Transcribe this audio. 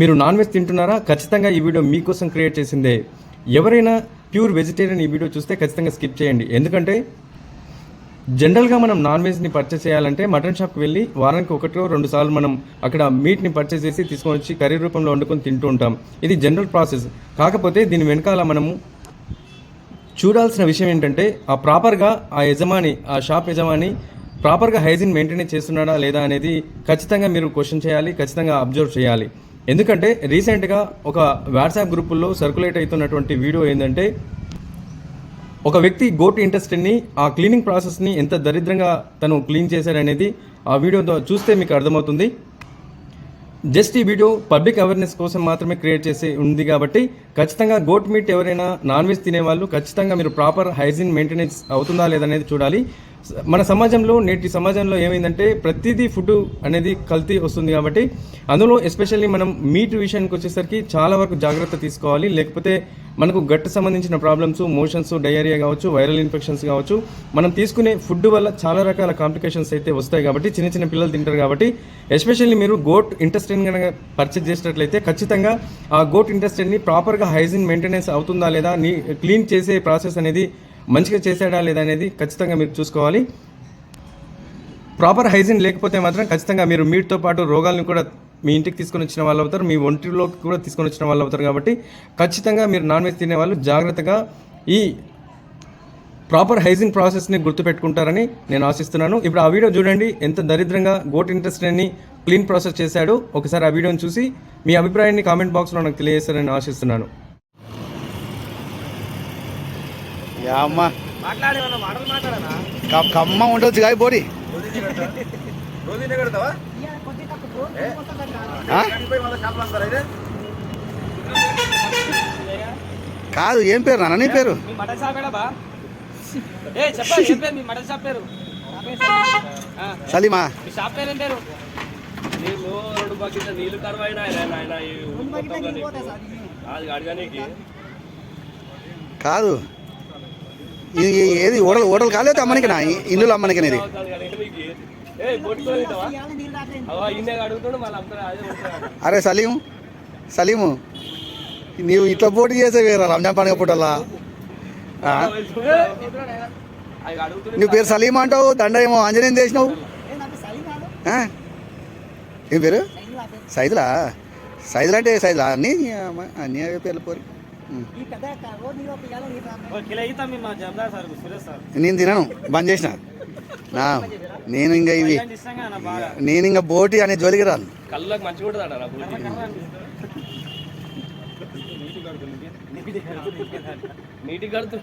మీరు non veg తింటున్నారా? ఖచ్చితంగా ఈ వీడియో మీకోసం క్రియేట్ చేసిందే. ఎవరైనా ప్యూర్ వెజిటేరియన్ ఈ వీడియో చూస్తే ఖచ్చితంగా స్కిప్ చేయండి. ఎందుకంటే జనరల్గా మనం నాన్ వెజ్ని పర్చేస్ చేయాలంటే మటన్ షాప్కి వెళ్ళి వారానికి ఒకటో రెండు సార్లు మనం అక్కడ మీట్ని పర్చేస్ చేసి తీసుకొని వచ్చి కర్రీ రూపంలో వండుకొని తింటూ ఉంటాం. ఇది జనరల్ ప్రాసెస్. కాకపోతే దీని వెనకాల మనము చూడాల్సిన విషయం ఏంటంటే ఆ ప్రాపర్గా ఆ యజమాని ఆ షాప్ యజమాని ప్రాపర్గా హైజీన్ మెయింటైన్ చేస్తున్నాడా లేదా అనేది ఖచ్చితంగా మీరు క్వశ్చన్ చేయాలి ఖచ్చితంగా అబ్జర్వ్ చేయాలి. ఎందుకంటే రీసెంట్గా ఒక వాట్సాప్ గ్రూపుల్లో సర్క్యులేట్ అవుతున్నటువంటి వీడియో ఏంటంటే ఒక వ్యక్తి గోట్ ఇంటెస్టిన్ని ఆ క్లీనింగ్ ప్రాసెస్ని ఎంత దరిద్రంగా తను క్లీన్ చేశారనేది ఆ వీడియో ద్వారా చూస్తే మీకు అర్థమవుతుంది. జస్ట్ ఈ వీడియో పబ్లిక్ అవేర్నెస్ కోసం మాత్రమే క్రియేట్ చేసి ఉంది కాబట్టి ఖచ్చితంగా గోట్ మీట్ ఎవరైనా నాన్ వెజ్ తినేవాళ్ళు ఖచ్చితంగా మీరు ప్రాపర్ హైజీన్ మెయింటెనెన్స్ అవుతుందా లేదనేది చూడాలి. మన సమాజంలో నేటి సమాజంలో ఏమైందంటే ప్రతిదీ ఫుడ్ అనేది కల్తీ వస్తుంది కాబట్టి అందులో ఎస్పెషల్లీ మనం మీట్ విషయానికి వచ్చేసరికి చాలా వరకు జాగ్రత్త తీసుకోవాలి. లేకపోతే మనకు గట్ సంబంధించిన ప్రాబ్లమ్స్ మోషన్స్ డయేరియా కావచ్చు వైరల్ ఇన్ఫెక్షన్స్ కావచ్చు మనం తీసుకునే ఫుడ్ వల్ల చాలా రకాల కాంప్లికేషన్స్ అయితే వస్తాయి కాబట్టి చిన్న చిన్న పిల్లలు తింటారు కాబట్టి ఎస్పెషల్లీ మీరు గోట్ ఇంటెస్టైన్ కనుక పర్చేజ్ చేసినట్లయితే ఖచ్చితంగా ఆ గోట్ ఇంటెస్టైన్ని ప్రాపర్గా హైజీన్ మెయింటెనెన్స్ అవుతుందా లేదా నీ క్లీన్ చేసే ప్రాసెస్ అనేది మంచిగా చేశాడా లేదా అనేది ఖచ్చితంగా మీరు చూసుకోవాలి. ప్రాపర్ హైజీన్ లేకపోతే మాత్రం ఖచ్చితంగా మీరు మీట్తో పాటు రోగాలను కూడా మీ ఇంటికి తీసుకొని వచ్చిన వాళ్ళు అవుతారు మీ ఒంటిలోకి కూడా తీసుకొని వచ్చిన వాళ్ళు అవుతారు కాబట్టి ఖచ్చితంగా మీరు నాన్ వెజ్ తినే వాళ్ళు జాగ్రత్తగా ఈ ప్రాపర్ హైజీన్ ప్రాసెస్ని గుర్తుపెట్టుకుంటారని నేను ఆశిస్తున్నాను. ఇప్పుడు ఆ వీడియో చూడండి ఎంత దరిద్రంగా గోట్ ఇంట్రెస్ట్ని క్లీన్ ప్రాసెస్ చేశాడు. ఒకసారి ఆ వీడియోని చూసి మీ అభిప్రాయాన్ని కామెంట్ బాక్స్లో నాకు తెలియజేస్తారని ఆశిస్తున్నాను. చనిపోయి మళ్ళీ షాప్లో వస్తారా అయితే? కాదు ఏం పేరు నాన్న నీ పేరు? సలీమా. నీళ్ళు కరువైనా కాదు. ఇది ఏది? ఓడలు ఓడలు కాలేదు అమ్మనికి నా ఇల్లు అమ్మనికి అరే సలీం. సలీము నీవు ఇట్లా పోటీ చేసే వేరా రంజాన్ పండుగ పూటల్లా? నువ్వు పేరు సలీం అంటావు దండ ఏమో ఆంజనేయం చేసినావు? ఏం పేరు? సైదులా? సైదులు అంటే సైదులా? అన్నీ అన్నీ పేర్లు పోరు. నేను తినను బంద్ చేసిన. నా నేను ఇంకా ఇవి నేను ఇంకా బోటి అనే జోలికి రాను. కళ్ళకి అన్న నీటికి కడుతు